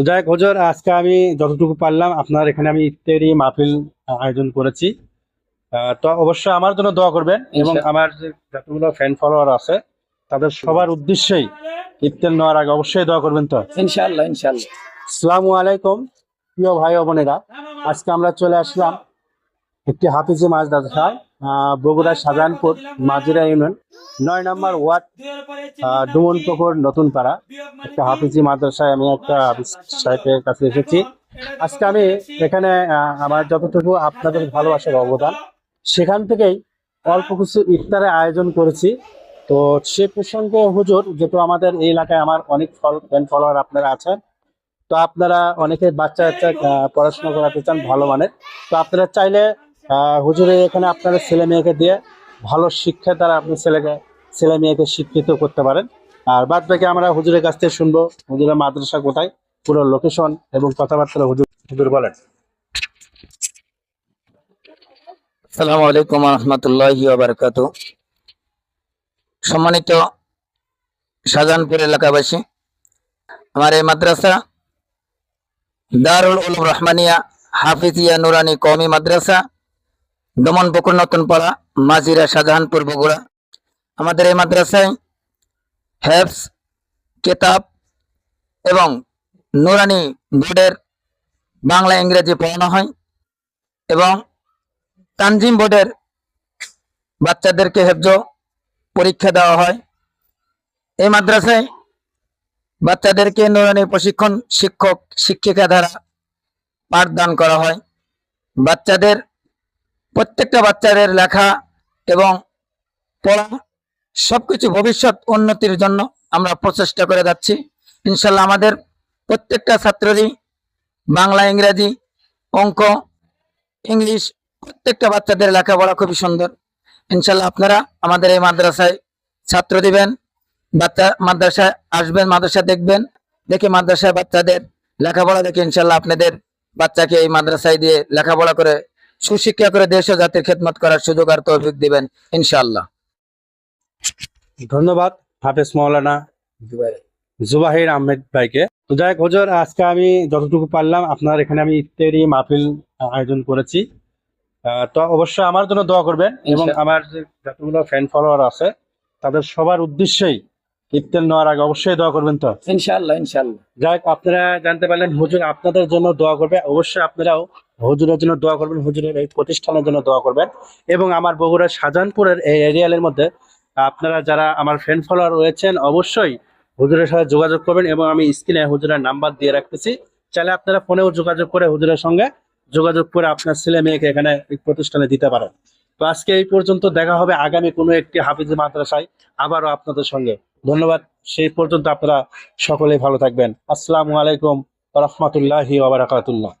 তো যাই হোক হুজুর আজকে আমি যতটুকু পারলাম আপনার এখানে আমি ইফতারি মাহফিল আয়োজন করেছি। তো অবশ্যই আমার জন্য দোয়া করবেন এবং আমার যে যতগুলো ফ্যান ফলোয়ার আছে তাদের সবার উদ্দেশ্যেই ইফতার নেওয়ার আগে অবশ্যই দোয়া করবেন তো। ইনশাআল্লাহ ইনশাআল্লাহ। আসসালামু আলাইকুম প্রিয় ভাই ও বোনেরা। আজকে আমরা চলে আসলাম একটি হাফিজি মাছ দাদায় বগুড়া শাহজাহানপুর মাজিরা ইউনিয়ন নয় নম্বর ওয়ার্ড আহ, ডুমনপুকুর নতুন পাড়া একটা হাফিজি মাদ্রাসায় আমি একটা সাহেবের কাছে এসেছি। আজকে আমি এখানে আমার যতটুকু আপনাদের ভালোবাসার অবদান সেখান থেকেই অল্প কিছু ইফতারের আয়োজন করেছি। তো সে প্রসঙ্গে হুজুর যেহেতু আমাদের এই এলাকায় আমার অনেক ফল ফ্যান ফলোয়ার আপনারা আছেন তো আপনারা অনেকে বাচ্চা বাচ্চা পড়াশোনা করাতে চান ভালো মানের তো আপনারা চাইলে আহ, হুজুরের এখানে আপনারা ছেলে মেয়েকে দিয়ে ভালো শিক্ষা দ্বারা আপনি ছেলেকে ছেলে মেয়েকে শিক্ষিত করতে পারেন। আর বাদ বাকি আমরা হুজুরের কাছ থেকে শুনব হুজুরের মাদ্রাসা কোথায় পুরো লোকেশন এবং কথাবার্তা হুজুর হুজুর বলেন। আসসালামু আলাইকুম রহমতুল্লাহি বারাকাত। সম্মানিত শাহজাহানপুর এলাকাবাসী আমার এই মাদ্রাসা দারুল উলুম রহমানিয়া হাফিজিয়া নুরানি কওমি মাদ্রাসা দমনপুকুর নতুন পাড়া মাজিরা শাহজাহানপুর, বগুড়া। আমাদের এই মাদ্রাসায় হ্যাবস কেতাব এবং নুরানি বোর্ডের বাংলা, ইংরেজি পড়ানো হয় এবং তানজিম বোর্ডের বাচ্চাদেরকে হেফজ পরীক্ষা দেওয়া হয়। এই মাদ্রাসায় বাচ্চাদেরকে নুরানি প্রশিক্ষণ শিক্ষক, শিক্ষিকা দ্বারা পাঠদান করা হয়। বাচ্চাদের প্রত্যেকটা বাচ্চাদের লেখা এবং পড়া সবকিছু ভবিষ্যৎ উন্নতির জন্য আমরা প্রচেষ্টা করে যাচ্ছি। ইনশাল্লাহ আমাদের প্রত্যেকটা ছাত্ররই বাংলা, ইংরাজি, অঙ্ক, ইংলিশ প্রত্যেকটা বাচ্চাদের লেখাপড়া খুবই সুন্দর। ইনশাল্লাহ আপনারা আমাদের এই মাদ্রাসায় ছাত্র দিবেন, বাচ্চা মাদ্রাসায় আসবেন মাদ্রাসা দেখবেন, দেখে মাদ্রাসায় বাচ্চাদের লেখাপড়া দেখে ইনশাল্লাহ আপনাদের বাচ্চাকে এই মাদ্রাসায় দিয়ে লেখাপড়া করে সুশিক্ষা করে দেশ ও জাতির খেদমত করার সুযোগ আর তৌফিক দিবেন ইনশাআল্লাহ। ধন্যবাদ হাফেজ মৌলানা জুবাহির আহমেদ ভাইকে। যাই হোক হুজুর আজকে আমি যতটুকু পারলাম আপনার এখানে আমি ইফতারি মাহফিল আয়োজন করেছি। তো অবশ্যই আমার জন্য দোয়া করবেন এবং আমার যে যতগুলো ফ্যান ফলোয়ার আছে তাদের সবার উদ্দেশ্যেই ইফতার নেওয়ার আগে অবশ্যই দোয়া করবেন তো? ইনশাআল্লাহ ইনশাআল্লাহ। যাই হোক আপনারা জানতে পারলেন হুজুর আপনাদের জন্য দোয়া করবে। অবশ্যই আপনারাও হুজুরের জন্য দোয়া করবেন হুজুরের এই প্রতিষ্ঠানের জন্য দোয়া করবেন। এবং আমার বগুড়া শাহজাহানপুরের এই এরিয়ালের মধ্যে আপনারা যারা আমার ফ্রেন্ড ফলোয়ার রয়েছেন অবশ্যই হুজুরের সাথে যোগাযোগ করবেন এবং আমি স্ক্রিনে হুজুরের নাম্বার দিয়ে রাখতেছি। চাইলে আপনারা ফোনেও যোগাযোগ করে হুজুরের সঙ্গে যোগাযোগ করে আপনার ছেলে মেয়েকে এখানে এই প্রতিষ্ঠানে দিতে পারেন। তো আজকে এই পর্যন্ত দেখা হবে আগামী কোনো একটি হাফিজ মাদ্রাসায় আবারও আপনাদের সঙ্গে। ধন্যবাদ। সেই পর্যন্ত আপনারা সকলে ভালো থাকবেন। আসসালামু আলাইকুম রহমতুল্লাহি ওবরাকাতুল্লাহ